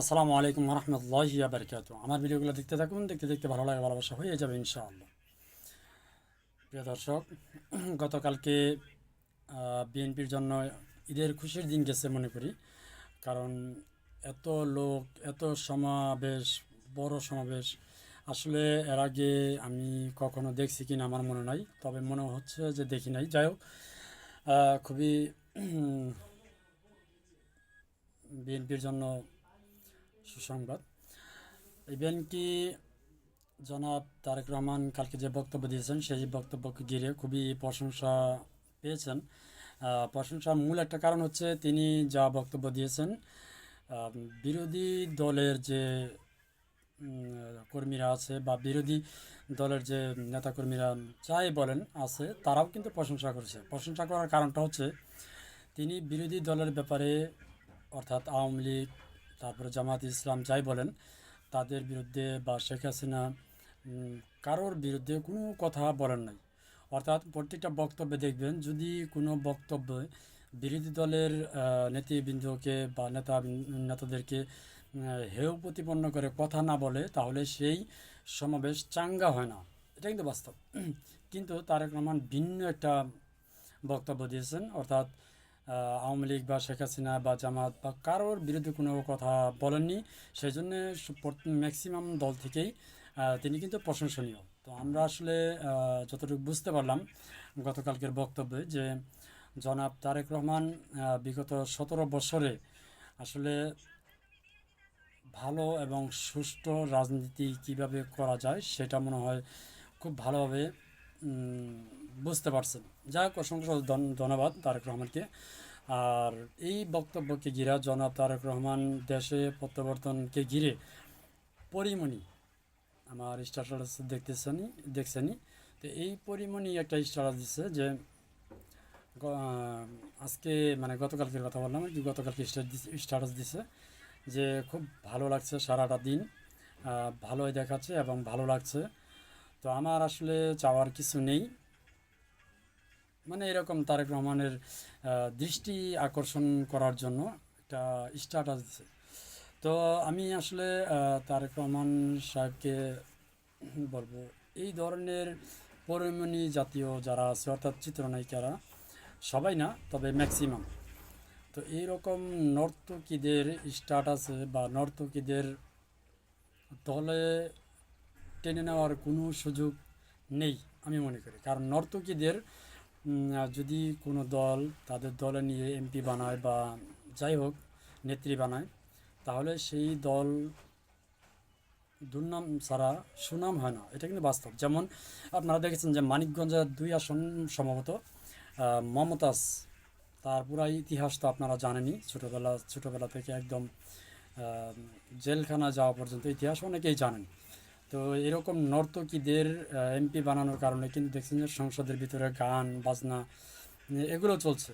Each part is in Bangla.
আসসালামু আলাইকুম রহমতুল্লাহি বারকাত আমার ভিডিওগুলো দেখতে থাকুন, দেখতে দেখতে ভালো লাগে, ভালোবাসা হয়ে যাবে ইনশাআল্লাহ। প্রিয় দর্শক, গতকালকে বিএনপির জন্য ঈদের খুশির দিন গেছে মনে করি। কারণ এত লোক, এত সমাবেশ, বড় সমাবেশ। আসলে এর আগে আমি কখনো দেখছি কিনা আমার মনে নাই, তবে মনে হচ্ছে যে দেখি নাই। যাই হোক খুবই বিএনপির জন্য সুসংবাদ। ইভেন কি জনাব তারেক রহমান কালকে যে বক্তব্য দিয়েছেন, সেই বক্তব্যকে ঘিরে খুবই প্রশংসা পেয়েছেন। প্রশংসার মূল একটা কারণ হচ্ছে তিনি যা বক্তব্য দিয়েছেন বিরোধী দলের যে কর্মীরা আছে বা বিরোধী দলের যে নেতাকর্মীরা যাই বলেন আছে, তারাও কিন্তু প্রশংসা করছে। প্রশংসা করার কারণটা হচ্ছে তিনি বিরোধী দলের ব্যাপারে অর্থাৎ আওয়ামী লীগ তারপরে জামাত ইসলাম যাই বলেন, তাদের বিরুদ্ধে বা শেখ হাসিনা কারোর বিরুদ্ধে কোনো কথা বলেন নাই। অর্থাৎ প্রত্যেকটা বক্তব্যে দেখবেন, যদি কোনো বক্তব্যে বিরোধী দলের নেতৃবৃন্দকে বা নেতা, নেতাদেরকে হেয় প্রতিপন্ন করে কথা না বলে, তাহলে সেই সমাবেশ চাঙ্গা হয় না। এটা কিন্তু বাস্তব। কিন্তু তারেক রহমান ভিন্ন একটা বক্তব্য দিয়েছেন। অর্থাৎ আওয়ামী লীগ বা শেখ হাসিনা বা জামাত বা কারোর বিরুদ্ধে কোনো কথা বলেননি সেই জন্যে ম্যাক্সিমাম দল থেকেই তিনি কিন্তু প্রশংসনীয়। তো আমরা আসলে যতটুকু বুঝতে পারলাম গতকালকের বক্তব্যে যে জনাব তারেক রহমান বিগত সতেরো বছরে আসলে ভালো এবং সুষ্ঠু রাজনীতি কীভাবে করা যায় সেটা মনে হয় খুব ভালোভাবে বুঝতে পারছেন। যাই হোক, অসংখ্য ধন- ধন্যবাদ তারেক রহমানকে। আর এই বক্তব্যকে ঘিরে জনাব তারেক রহমান দেশে প্রত্যাবর্তনকে ঘিরে পরিমণি, আমার স্ট্যাটাস দেখতেছেনি, দেখছেনি তো এই পরিমণি একটা স্ট্যাটাস দিচ্ছে যে আজকে মানে গতকালকের কথা বললাম আর কি গতকালকে স্ট্যাটাস দিছে যে খুব ভালো লাগছে সারাটা দিন ভালোই দেখাচ্ছে এবং ভালো লাগছে। তো আমার আসলে চাওয়ার কিছু নেই। মানে এরকম তারেক রহমানের দৃষ্টি আকর্ষণ করার জন্য একটা স্ট্যাটাস দিছে তো আমি আসলে তারেক রহমান সাহেবকে বলব, এই ধরনের পরিমণি জাতীয় যারা আছে, অর্থাৎ চিত্রনায়িকারা, সবাই না, তবে ম্যাক্সিমাম তো এইরকম নর্তকীদের স্ট্যাটাসে বা নর্তকীদের দলে টেনে নেওয়ার কোনো সুযোগ নেই, আমি মনে করি। কারণ নর্তকীদের যদি কোনো দল তাদের দলে নিয়ে এমপি বানায় বা যাই হোক, নেত্রী বানায়, তাহলে সেই দল দুর্নাম ছাড়া সুনাম হয় না। এটা কিন্তু বাস্তব। যেমন আপনারা দেখেছেন যে মানিকগঞ্জের দুই আসন সম্ভবত মমতাজ, তার পুরা ইতিহাস তো আপনারা জানেনই, ছোটোবেলা ছোটোবেলা থেকে একদম জেলখানা যাওয়া পর্যন্ত ইতিহাস অনেকেই জানেন। তো এরকম নর্তকীদের এমপি বানানোর কারণে কিন্তু দেখছেন যে সংসদের ভিতরে গান, বাজনা এগুলো চলছে।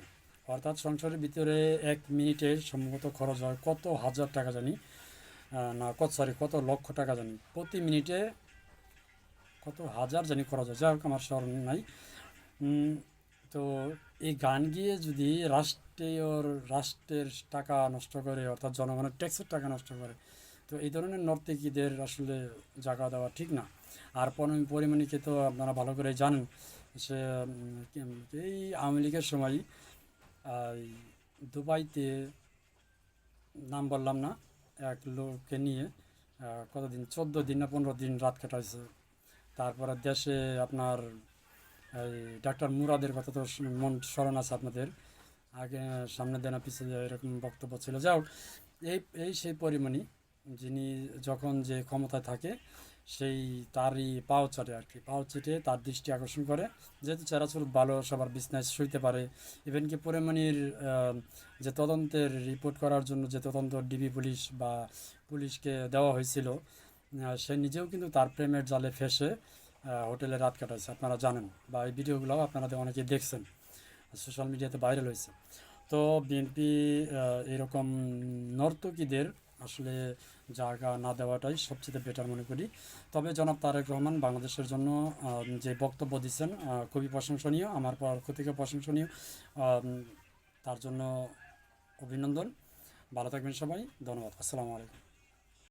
অর্থাৎ সংসদের ভিতরে এক মিনিটে সম্ভবত খরচ হয় কত হাজার টাকা জানি না, কত সরি কত লক্ষ টাকা জানি। প্রতি মিনিটে কত হাজার জানি খরচ হয়, যাই হোক আমার স্মরণ নাই। তো এই গান গিয়ে যদি রাষ্ট্রীয়, রাষ্ট্রের টাকা নষ্ট করে, অর্থাৎ জনগণের ট্যাক্সের টাকা নষ্ট করে তো এই ধরনের নর্তকীদের আসলে জায়গা দেওয়া ঠিক না। আর পরি- পরিমণিকে তো আপনারা ভালো করে জানেন সে এই আওয়ামী লীগের সময় দুবাইতে নাম বললাম না, এক লোককে নিয়ে কতদিন, চোদ্দ দিন না পনেরো দিন রাত কাটাইছে। তারপরে দেশে আপনার, এই ডাক্তার মুরাদের কথা তো মন স্মরণ আছে আপনাদের। আগে সামনে দেনা পিছিয়ে এরকম বক্তব্য ছিল। যাও এই এই সেই পরিমাণই। যিনি যখন যে ক্ষমতায় থাকে, সেই তারই পাও চাটে আর কি। পাও চেটে তার দৃষ্টি আকর্ষণ করে। যেহেতু চেরাচুর ভালো সবার বিছনায় শুইতে পারে ইভেন কি পরিমাণির যে তদন্তের রিপোর্ট করার জন্য যে তদন্ত ডিবি পুলিশ বা পুলিশকে দেওয়া হয়েছিল সে নিজেও কিন্তু তার প্রেমের জালে ফেসে হোটেলে রাত কাটাইছে। আপনারা জানেন বা এই ভিডিওগুলোও আপনারা অনেকেই দেখছেন। সোশ্যাল মিডিয়াতে ভাইরাল হয়েছে। তো বিএনপি এরকম নর্তকীদের আসলে জায়গা না দেওয়াটাই সবচেয়ে বেটার মনে করি। তবে জনাব তারেক রহমান বাংলাদেশের জন্য যে বক্তব্য দিচ্ছেন খুবই প্রশংসনীয়, আমার পক্ষ থেকে প্রশংসনীয়। তার জন্য অভিনন্দন। ভালো থাকবেন সবাই। ধন্যবাদ। আসসালামু আলাইকুম।